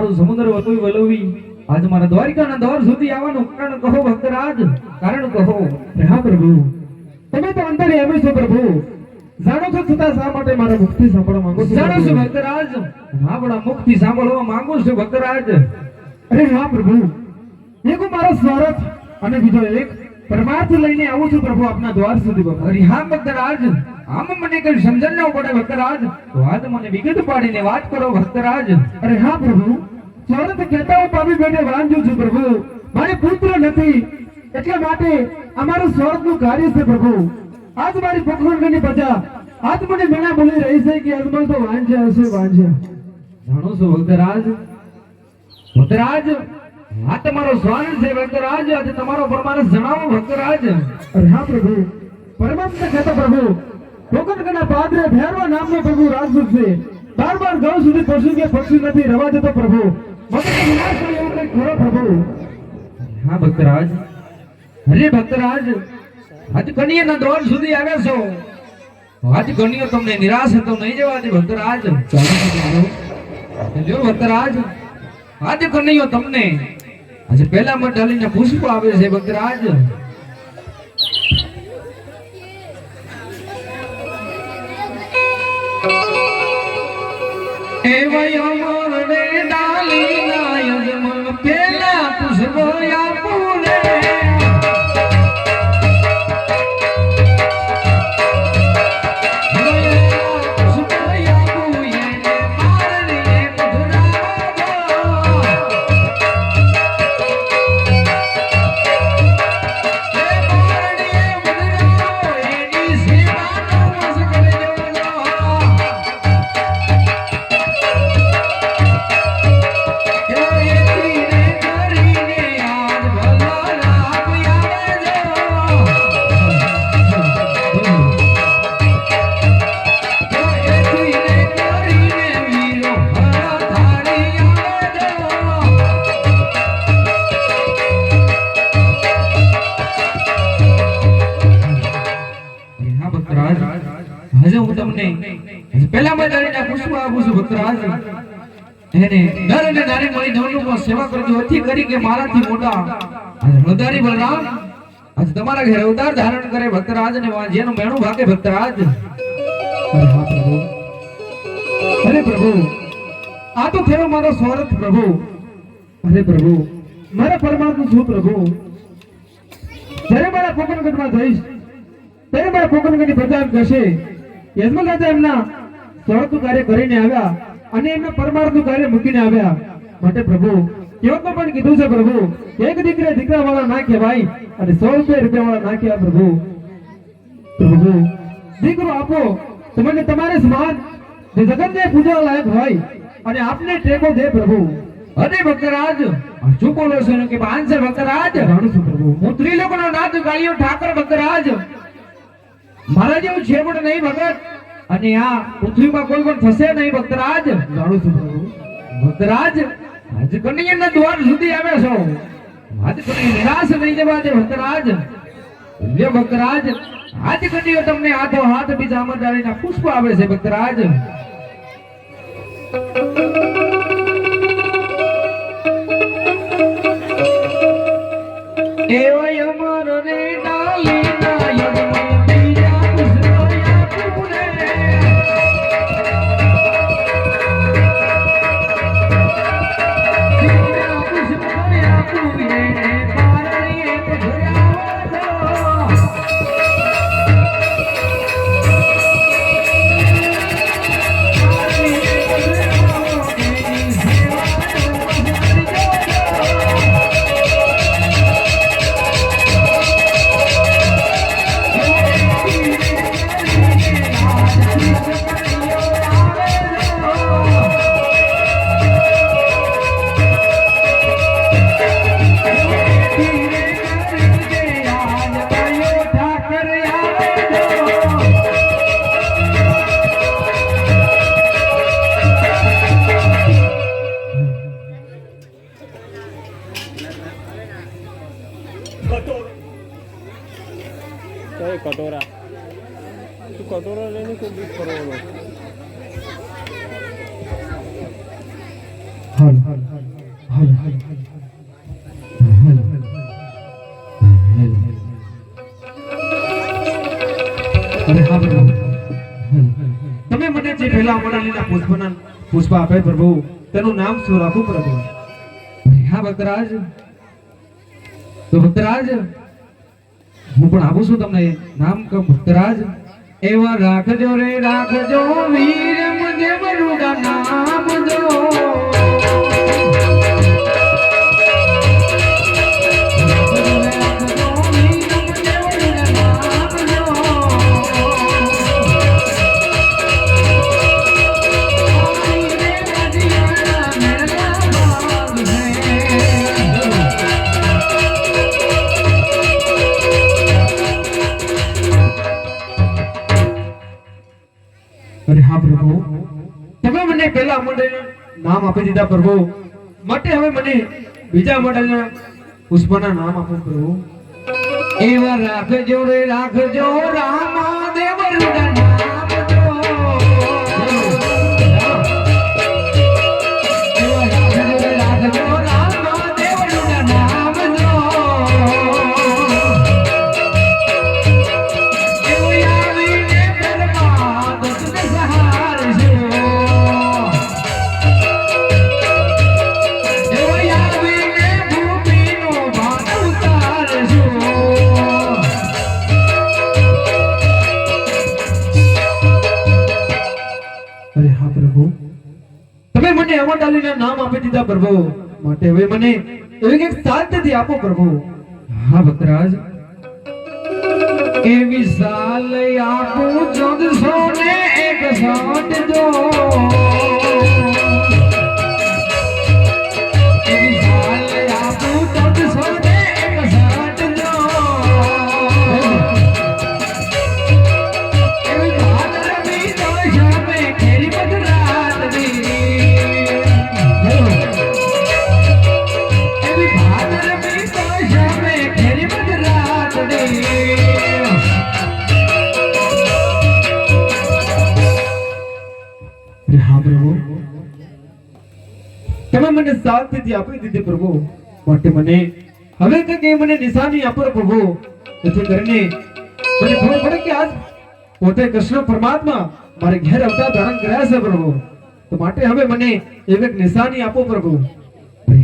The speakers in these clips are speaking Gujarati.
મારું સમુદ્ર હતું વલોવી. આજ મારા દ્વારિકાના દ્વાર સુધી આવવાનું કારણ કહો ભક્તરાજ. કારણ કહો હા પ્રભુ. તમે તો અંતરે એમ છો પ્રભુ. જાણો છો છતાં શા માટે મારે મુક્તિ સાંભળવા માંગો છો જાણો છો ભક્તરાજ. હા આપણા મુક્તિ સાંભળવા માંગુ છું ભક્તરાજ. અરે હા પ્રભુ. એક મારો સ્વાર્થ અને બીજો એક પરમાર્થ લઈને આવું છું પ્રભુ આપના દ્વાર સુધી અરે હા ભક્તરાજ. આમ મને કઈ સમજણ ન પડે ભક્તરાજ. તો આજ મને વિગત પાડીને વાત કરો ભક્તરાજ. અરે હા પ્રભુ. કહેતા હું પામી બેઠે વાંજુ છું પ્રભુ. મારે પુત્ર નથી. એટલા માટે અમારું સ્વાર્થનું કાર્ય છે પ્રભુ. આજ મારી પોખરણની પ્રજા. આજ મને મેણા બોલી રહી છે કે અજમલ તો વાંચ્યા હશે વાંચ્યા. જાણો છો ભક્તરાજ ભક્તરાજ આ તમારો સ્વાન છે ભક્તરાજ આજે તમારો પરમાનસ જણાવો ભક્તરાજ અરે હા પ્રભુ. પરમાત્મા કહેતા પ્રભુ કોકણકના પાદરે ભેરવા નામનો પ્રભુ રાજદૂત છે. બાર બાર ગાઉ સુધી પશુ કે પક્ષી નથી. રવા જતો પ્રભુ. એવું હા, ભક્તરાજ. અરે, ભક્તરાજ, આજ કન્યાના દોર સુધી આવ્યા છો. આજ કનિયો તમને નિરાશ તો નહીં જવા દે, ભક્તરાજ. જો, ભક્તરાજ, આજ કન્યો તમને આજે પહેલા માં ઢાલીને પુષ્પ આવે છે, ભક્તરાજ. એવય નર અને નારી મળી સેવા કરજો. અથી કરી કે મારાથી મોટા. આજે બલરામ આજ તમારા ઘરે અવતાર ધારણ કરે ભક્તરાજ ને જેનું મેણું ભાગે ભક્તરાજ. અરે હા પ્રભુ. અરે પ્રભુ. આ તો થયો મારો સ્વરથ પ્રભુ. અરે પ્રભુ. મારા પરમાત્મા છું પ્રભુ. જ્યારે મારા કોકનગઢમાં જઈશ, ત્યારે મારા કોકનગઢની પ્રજા એમ કહેશે યજમાન રાજા એમના સ્વરથ કાર્ય કરીને આવ્યા. અને એમને પરમાર્થનું કાર્ય મૂકીને આવ્યા. માટે પ્રભુ કેવતમાં પણ કીધું છે પ્રભુ એક દીકરા દીકરા વાળા ના કહેવાય અને સો રૂપિયા રૂપિયા વાળા ના કહેવાય પ્રભુ. પ્રભુ દીકરો આપો તમને તમારે સમાન જે જગતને પૂજા લાયક હોય અને આપને ટેકો દે પ્રભુ. અરે ભક્તરાજ શું બોલો છો કે પાંચ છે ભક્તરાજ? જાણું છું પ્રભુ. હું ત્રિલોકનો નાથ ગાળીઓ ઠાકર ભક્તરાજ. મારા જેવું છે પણ નહીં ભગત. અને આ પૃથ્વીમાં કોઈ પણ થશે નહીં ભક્તરાજ. જાણું છું ભક્તરાજ આજ કન્યાના દ્વાર સુધી આવે છો. આજ કન્યા નિરાશ નહીં જવા દે ભક્તરાજ. લે ભક્તરાજ આજ કન્યો તમને હાથો હાથ બીજા અમરદારીના પુષ્પ આવે છે ભક્તરાજ. એવા કઈ કટોરા? તું કટોરા લઈને કોઈ બીજ ફરવાનો તમે મને જે પહેલા અમરાલીના પુષ્પના પુષ્પ આપે પ્રભુ, તેનું નામ શું રાખું પ્રભુ? હા, ભક્તરાજ. તો ભક્તરાજ, હું પણ આપું છું તમને નામ કહું ભક્તરાજ, એવા રાખજો રે, રાખજો વીર મને મરુડા નામ જો અરે હા પ્રભુ. તમે મને પહેલા મંડળના નામ આપી દીધા પ્રભુ. માટે હવે મને બીજા મંડળના પુષ્પના નામ આપો પ્રભુ. એવા રાખજો રે, રાખજો રામા દેવરુડા મને નામ આપી દીધા પ્રભુ. માટે હવે મને એવી એક શાંતિથી આપો પ્રભુ. હા ભક્તરાજ એવી સાલ આપું, ચંદ ને એક સાંઠ જો મને શાંતિથી આપી દીધી પ્રભુ. માટે મને હવે કંઈક એ મને નિશાની આપો પ્રભુ. જેથી કરીને મને ખબર પડે કે આજ પોતે કૃષ્ણ પરમાત્મા મારે ઘેર અવતાર ધારણ કર્યા છે પ્રભુ. તો માટે હવે મને એક એક નિશાની આપો પ્રભુ.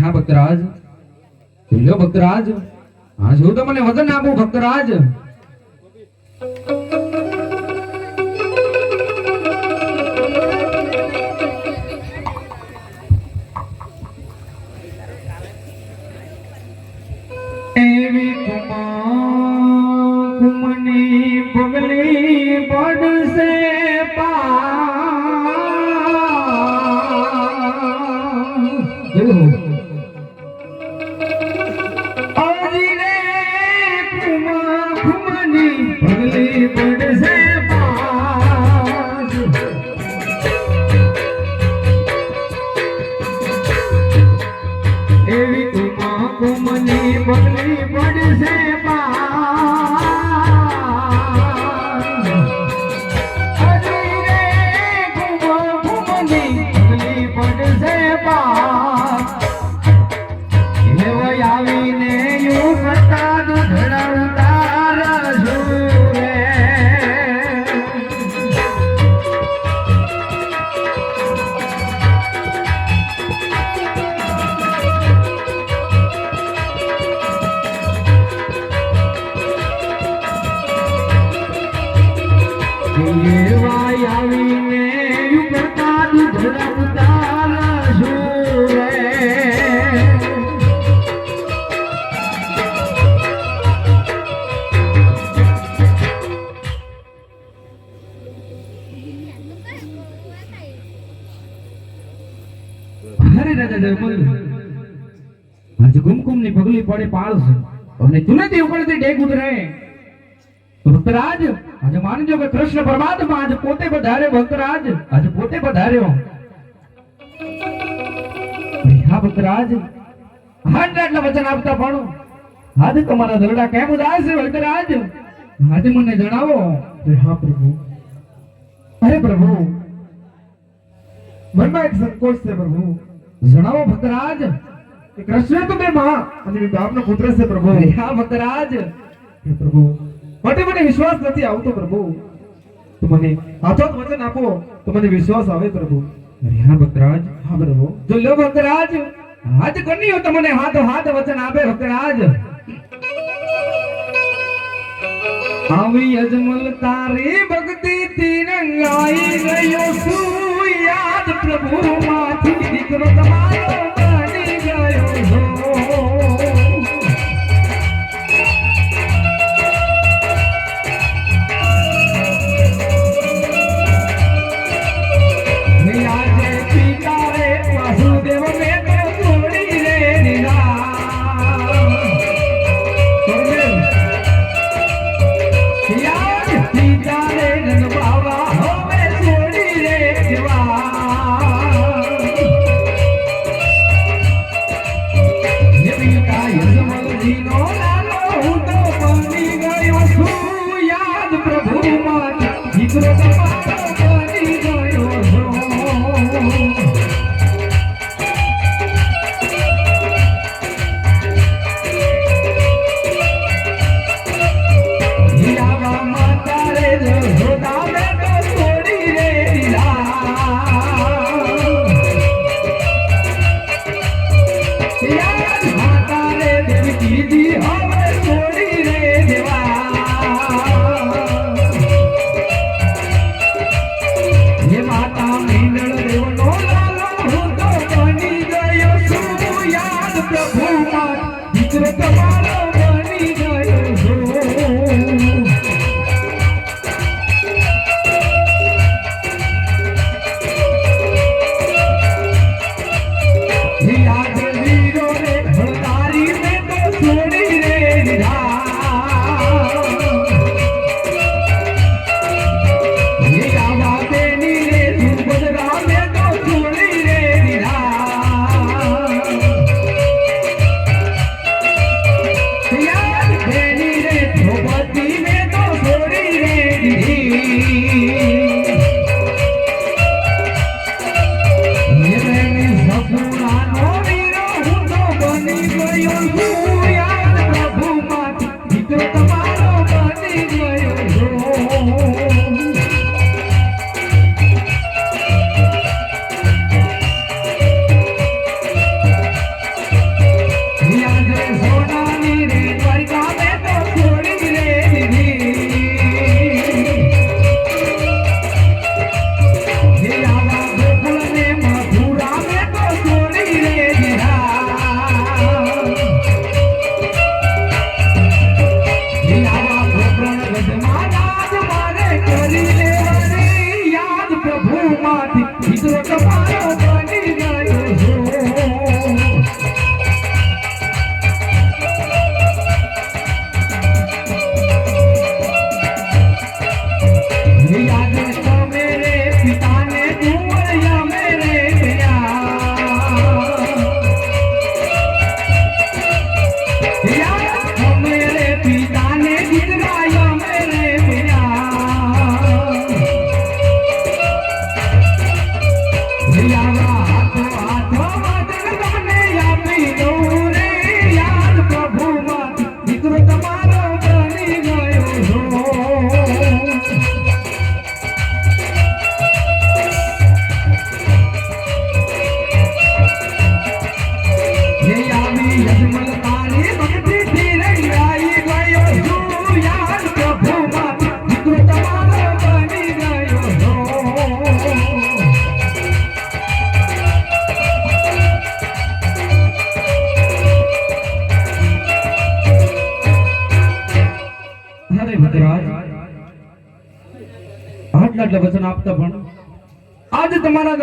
હા, ભક્તરાજ. બોલ્યો ભક્તરાજ. હા જો તો મને વચન આપો, ભક્તરાજ. Pedro. પડે પાળસ અને તુનેથી ઉપરથી ડેગ ઉતરે. ભક્તરાજ આજે માનજો કે કૃષ્ણ પરમાત્મા આજે પોતે પધાર્યો ભક્તરાજ આજે પોતે પધાર્યો. હા ભક્તરાજ હાજરા એટલા વચન આપતા પણ. આજે તમારા દરડા કેમ ઉદાસ છે ભક્તરાજ આજે મને જણાવો. હા, પ્રભુ. અરે પ્રભુ. મનમાં એક સંકોચ છે પ્રભુ. જણાવો ભક્તરાજ કૃષ્ણ તો બે માં અને બાપનો પુત્ર છે પ્રભુ. હા ભક્તરાજ પ્રભુ. માટે મને વિશ્વાસ નથી આવતો પ્રભુ. તો મને હાથોત વચન આપો તો મને વિશ્વાસ આવે પ્રભુ. અરે હા ભક્તરાજ હા પ્રભુ. જો લો ભક્તરાજ હાથ કર્યો તો મને હાથ હાથ વચન આપે ભક્તરાજ આવી અજમલ તારી ભક્તિ તિરંગાઈ ગયો શું યાદ પ્રભુ માંથી દીકરો તમારો.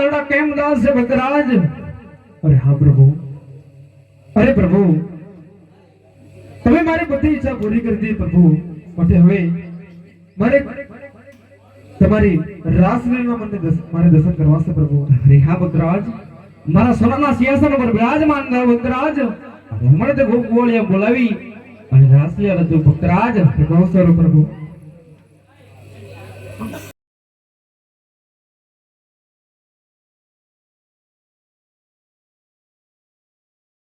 ગરડા કેમ ગાશે છે ભક્તરાજ અરે હા, પ્રભુ. અરે પ્રભુ, તમે મારી બધી ઈચ્છા પૂરી કરી દીધી, પ્રભુ. માટે હવે મારે તમારી રાસલીલામાં મને મારે દર્શન કરવા પ્રભુ. અરે હા ભક્તરાજ મારા સોનાના સિંહાસન પર બિરાજમાન અને મને તે ગોપ બોલાવી અને રાસલીલા રચું ભક્તરાજ બહુ સારું, પ્રભુ.